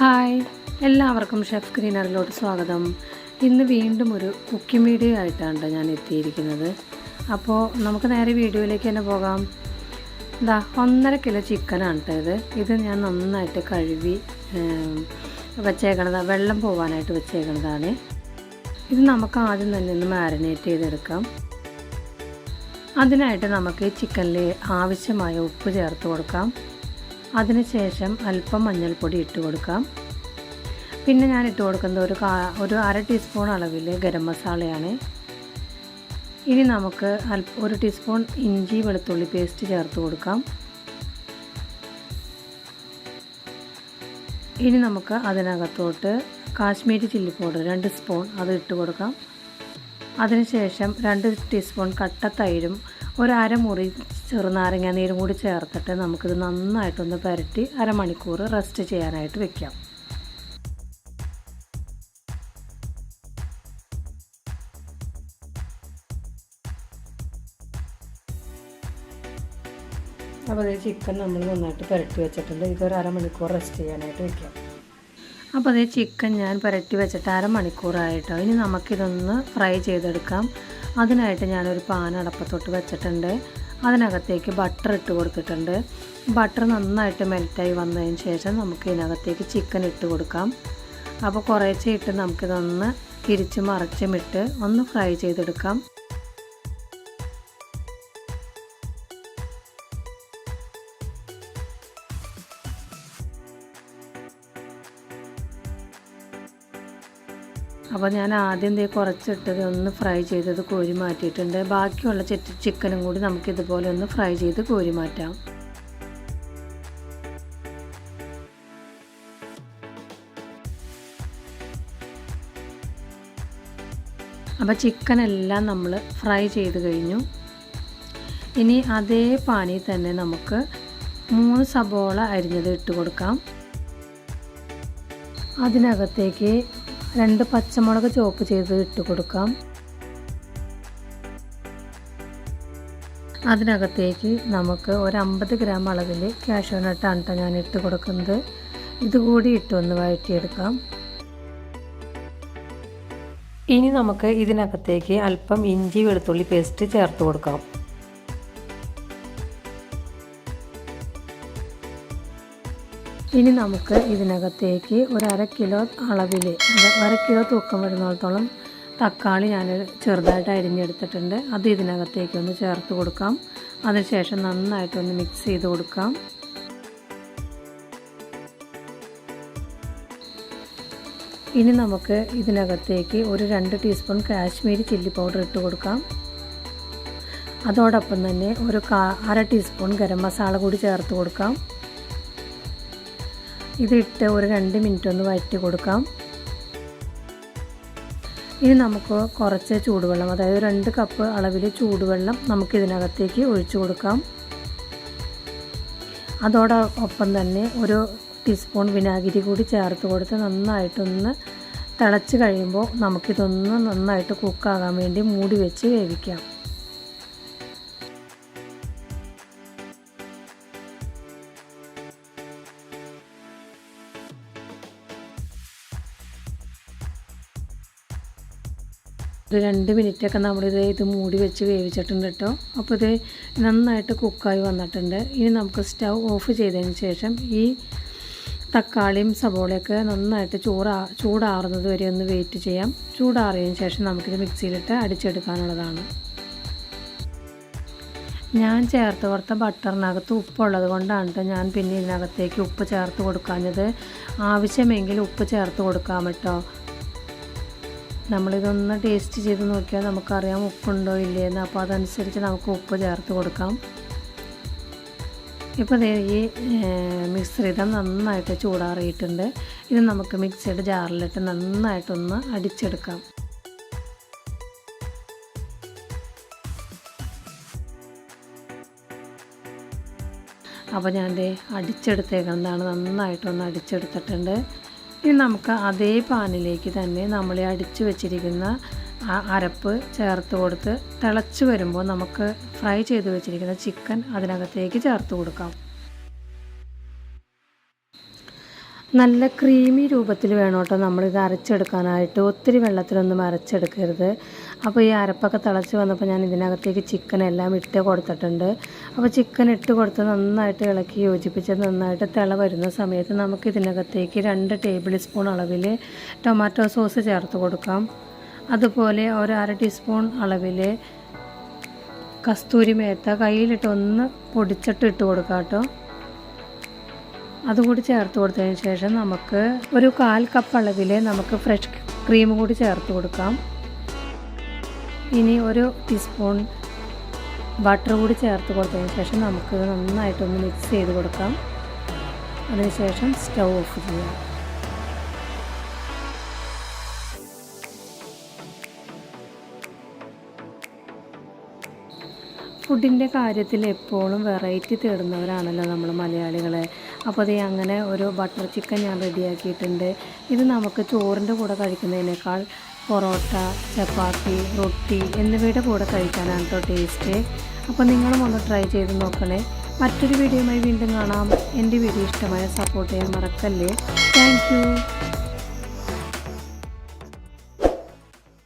Hi എല്ലാവർക്കും chef ഗ്രീനറിലോട്ട് സ്വാഗതം. ഇന്ന് വീണ്ടും ഒരു കുക്കിംഗ് വീഡിയോ ആയിട്ടാണ് ഞാൻ എത്തിയിരിക്കുന്നത്. അപ്പോൾ നമുക്ക് നേരെ വീഡിയോയിലേക്ക് തന്നെ പോകാം. ഇതാ ഒന്നര കിലോ ചിക്കനാണ് കേട്ടോ ഇത്. ഇത് ഞാൻ നന്നായിട്ട് കഴുകി വെച്ചേക്കണതാണ് വെള്ളം പോകാനായിട്ട് വെച്ചേക്കണതാണ്. ഇത് നമുക്ക് ആദ്യം തന്നെ ഒന്ന് മാരിനേറ്റ് ചെയ്തെടുക്കാം. അതിനായിട്ട് നമുക്ക് ചിക്കനിൽ ആവശ്യമായ ഉപ്പ് ചേർത്ത് കൊടുക്കാം. അതിനുശേഷം അല്പം മഞ്ഞൾപ്പൊടി ഇട്ട് കൊടുക്കാം. പിന്നെ ഞാൻ ഇട്ട് കൊടുക്കുന്നത് ഒരു കാ ഒരു അര ടീസ്പൂൺ അളവിൽ ഗരം മസാലയാണ്. ഇനി നമുക്ക് അല്പ ഒരു ടീസ്പൂൺ ഇഞ്ചി വെളുത്തുള്ളി പേസ്റ്റ് ചേർത്ത് കൊടുക്കാം. ഇനി നമുക്ക് അതിനകത്തോട്ട് കാശ്മീരി ചില്ലി പൗഡർ രണ്ട് സ്പൂൺ അത് ഇട്ട് കൊടുക്കാം. അതിനുശേഷം രണ്ട് ടീസ്പൂൺ കട്ട തൈരും ഒരു അരമുറി ചെറുനാരങ്ങ നീരും കൂടി ചേർത്തിട്ട് നമുക്കിത് നന്നായിട്ടൊന്ന് പുരട്ടി അരമണിക്കൂർ റെസ്റ്റ് ചെയ്യാനായിട്ട് വെക്കാം. അപ്പോൾ അതേ ചിക്കൻ നമ്മൾ നന്നായിട്ട് പുരട്ടി വെച്ചിട്ടുണ്ട്. ഇതൊരു അരമണിക്കൂർ റെസ്റ്റ് ചെയ്യാനായിട്ട് വെക്കാം. അപ്പോൾ അതേ ചിക്കൻ ഞാൻ പുരട്ടി വെച്ചിട്ട് അരമണിക്കൂറായിട്ടോ. ഇനി നമുക്കിതൊന്ന് ഫ്രൈ ചെയ്തെടുക്കാം. അതിനായിട്ട് ഞാനൊരു പാൻ അടപ്പത്തോട്ട് വെച്ചിട്ടുണ്ട്. അതിനകത്തേക്ക് ബട്ടർ ഇട്ട് കൊടുത്തിട്ടുണ്ട്. ബട്ടർ നന്നായിട്ട് മെൽറ്റായി വന്നതിന് ശേഷം നമുക്ക് ഇതിനകത്തേക്ക് ചിക്കൻ ഇട്ട് കൊടുക്കാം. അപ്പോൾ കുറേശ്ശെ ഇട്ട് നമുക്കിതൊന്ന് തിരിച്ച് മറിച്ചും ഇട്ട് ഒന്ന് ഫ്രൈ ചെയ്തെടുക്കാം. അപ്പോൾ ഞാൻ ആദ്യം ദേ കുറച്ചിട്ടത് ഒന്ന് ഫ്രൈ ചെയ്തത് കോരി മാറ്റിയിട്ടുണ്ട്. ബാക്കിയുള്ള ചിക്കനും കൂടി നമുക്ക് ഇതുപോലെ ഒന്ന് ഫ്രൈ ചെയ്ത് കോരി മാറ്റാം. അപ്പോൾ ചിക്കൻ എല്ലാം നമ്മൾ ഫ്രൈ ചെയ്ത് കഴിഞ്ഞു. ഇനി അതേ പാനിൽ തന്നെ നമുക്ക് മൂന്ന് സബോള അരിഞ്ഞത് ഇട്ട് കൊടുക്കാം. അതിനകത്തേക്ക് രണ്ട് പച്ചമുളക് ചോപ്പ് ചെയ്ത് ഇട്ട് കൊടുക്കാം. അതിനകത്തേക്ക് നമുക്ക് ഒരു അമ്പത് ഗ്രാം അളവിൽ കാഷ്യൂനട്ടാണ് കേട്ടോ ഞാൻ ഇട്ട് കൊടുക്കുന്നത്. ഇതുകൂടി ഇട്ടൊന്ന് വഴറ്റിയെടുക്കാം. ഇനി നമുക്ക് ഇതിനകത്തേക്ക് അല്പം ഇഞ്ചി വെളുത്തുള്ളി പേസ്റ്റ് ചേർത്ത് കൊടുക്കാം. ഇനി നമുക്ക് ഇതിനകത്തേക്ക് ഒരു അര കിലോ അളവിൽ അര കിലോ തൂക്കം വരുന്നിടത്തോളം തക്കാളി ഞാൻ ചെറുതായിട്ട് അരിഞ്ഞെടുത്തിട്ടുണ്ട്. അത് ഇതിനകത്തേക്ക് ഒന്ന് ചേർത്ത് കൊടുക്കാം. അതിനുശേഷം നന്നായിട്ടൊന്ന് മിക്സ് ചെയ്ത് കൊടുക്കാം. ഇനി നമുക്ക് ഇതിനകത്തേക്ക് ഒരു രണ്ട് ടീസ്പൂൺ കാശ്മീരി ചില്ലി പൗഡർ ഇട്ട് കൊടുക്കാം. അതോടൊപ്പം തന്നെ ഒരു അര ടീസ്പൂൺ ഗരം മസാല കൂടി ചേർത്ത് കൊടുക്കാം. ഇതിട്ട് ഒരു രണ്ട് മിനിറ്റ് ഒന്ന് വഴറ്റി കൊടുക്കാം. ഇനി നമുക്ക് കുറച്ച് ചൂടുവെള്ളം അതായത് രണ്ട് കപ്പ് അളവിൽ ചൂടുവെള്ളം നമുക്ക് ഇതിനകത്തേക്ക് ഒഴിച്ചു കൊടുക്കാം. അതോടൊപ്പം തന്നെ ഒരു ടീസ്പൂൺ വിനാഗിരി കൂടി ചേർത്ത് കൊടുത്ത് നന്നായിട്ടൊന്ന് തിളച്ച് കഴിയുമ്പോൾ നമുക്കിതൊന്ന് നന്നായിട്ട് കുക്കാകാൻ വേണ്ടി മൂടി വെച്ച് വേവിക്കാം. ഒരു രണ്ട് മിനിറ്റൊക്കെ നമ്മളിത് ഇത് മൂടി വെച്ച് വേവിച്ചിട്ടുണ്ട് കേട്ടോ. അപ്പോൾ ഇത് നന്നായിട്ട് കുക്കായി വന്നിട്ടുണ്ട്. ഇനി നമുക്ക് സ്റ്റൗ ഓഫ് ചെയ്തതിന് ശേഷം ഈ തക്കാളിയും സബോളയൊക്കെ നന്നായിട്ട് ചൂടാ ചൂടാറുന്നത് വരെ ഒന്ന് വെയിറ്റ് ചെയ്യാം. ചൂടാറിയതിന് ശേഷം നമുക്കിത് മിക്സിയിലിട്ട് അടിച്ചെടുക്കാനുള്ളതാണ്. ഞാൻ ചേർത്ത് കൊടുത്ത ബട്ടറിനകത്ത് ഉപ്പുള്ളത് കൊണ്ടാണ് കേട്ടോ ഞാൻ പിന്നെ ഇതിനകത്തേക്ക് ഉപ്പ് ചേർത്ത് കൊടുക്കാഞ്ഞത്. ആവശ്യമെങ്കിൽ ഉപ്പ് ചേർത്ത് കൊടുക്കാം കേട്ടോ നമ്മളിതൊന്ന് ടേസ്റ്റ് ചെയ്ത് നോക്കിയാൽ നമുക്കറിയാം ഉപ്പുണ്ടോ ഇല്ലയെന്ന്. അപ്പോൾ അതനുസരിച്ച് നമുക്ക് ഉപ്പ് ചേർത്ത് കൊടുക്കാം. ഇപ്പോൾ ഈ മിശ്രിതം നന്നായിട്ട് ചൂടാറിയിട്ടുണ്ട്. ഇത് നമുക്ക് മിക്സിയുടെ ജാറിലിട്ട് നന്നായിട്ടൊന്ന് അടിച്ചെടുക്കാം. അപ്പോൾ ഞാൻ അടിച്ചെടുത്തേക്കുന്നതാണ്. നന്നായിട്ടൊന്ന് അടിച്ചെടുത്തിട്ടുണ്ട്. ഇനി നമുക്ക് അതേ പാനിലേക്ക് തന്നെ നമ്മൾ അടിച്ചു വെച്ചിരിക്കുന്ന അരപ്പ് ചേർത്ത് കൊടുത്ത് തിളച്ച് വരുമ്പോൾ നമുക്ക് ഫ്രൈ ചെയ്ത് വെച്ചിരിക്കുന്ന ചിക്കൻ അതിനകത്തേക്ക് ചേർത്ത് കൊടുക്കാം. നല്ല ക്രീമി രൂപത്തിൽ വേണം കേട്ടോ നമ്മളിത് അരച്ചെടുക്കാനായിട്ട്. ഒത്തിരി വെള്ളത്തിലൊന്നും അരച്ചെടുക്കരുത്. അപ്പോൾ ഈ അരപ്പൊക്കെ തിളച്ച് വന്നപ്പോൾ ഞാൻ ഇതിനകത്തേക്ക് ചിക്കൻ എല്ലാം ഇട്ട് കൊടുത്തിട്ടുണ്ട്. അപ്പോൾ ചിക്കൻ ഇട്ട് കൊടുത്ത് നന്നായിട്ട് ഇളക്കി യോജിപ്പിച്ച് നന്നായിട്ട് തിള വരുന്ന സമയത്ത് നമുക്ക് ഇതിനകത്തേക്ക് രണ്ട് ടേബിൾ സ്പൂൺ അളവിൽ ടൊമാറ്റോ സോസ് ചേർത്ത് കൊടുക്കാം. അതുപോലെ ഒരു അര ടീസ്പൂൺ അളവിൽ കസ്തൂരി മേത്ത കയ്യിലിട്ട് ഒന്ന് പൊടിച്ചിട്ട് ഇട്ട് കൊടുക്കാം കേട്ടോ. അതുകൂടി ചേർത്ത് കൊടുത്തതിന് ശേഷം നമുക്ക് ഒരു കാൽ കപ്പ് അളവിൽ നമുക്ക് ഫ്രഷ് ക്രീം കൂടി ചേർത്ത് കൊടുക്കാം. ഇനി ഒരു ടീസ്പൂൺ ബട്ടർ കൂടി ചേർത്ത് കൊടുത്തതിന് ശേഷം നമുക്ക് നന്നായിട്ടൊന്ന് മിക്സ് ചെയ്ത് കൊടുക്കാം. അതിനുശേഷം സ്റ്റൗ ഓഫ് ചെയ്യാം. ഫുഡിന്റെ കാര്യത്തിൽ എപ്പോഴും വെറൈറ്റി തേടുന്നവരാണല്ലോ നമ്മൾ മലയാളികളെ. അപ്പോൾ അത് അങ്ങനെ ഒരു ബട്ടർ ചിക്കൻ ഞാൻ റെഡിയാക്കിയിട്ടുണ്ട് ഇത് നമുക്ക് ചോറിന്റെ കൂടെ കഴിക്കുന്നതിനേക്കാൾ പൊറോട്ട ചപ്പാത്തി റൊട്ടി എന്നിവയുടെ കൂടെ കഴിക്കാനാണ് കേട്ടോ ടേസ്റ്റ് അപ്പോൾ നിങ്ങളും ഒന്ന് ട്രൈ ചെയ്ത് നോക്കണേ. മറ്റൊരു വീഡിയോയുമായി വീണ്ടും കാണാം. എന്റെ വീഡിയോ ഇഷ്ടമായ സപ്പോർട്ട് ചെയ്യാൻ മറക്കല്ലേ. താങ്ക്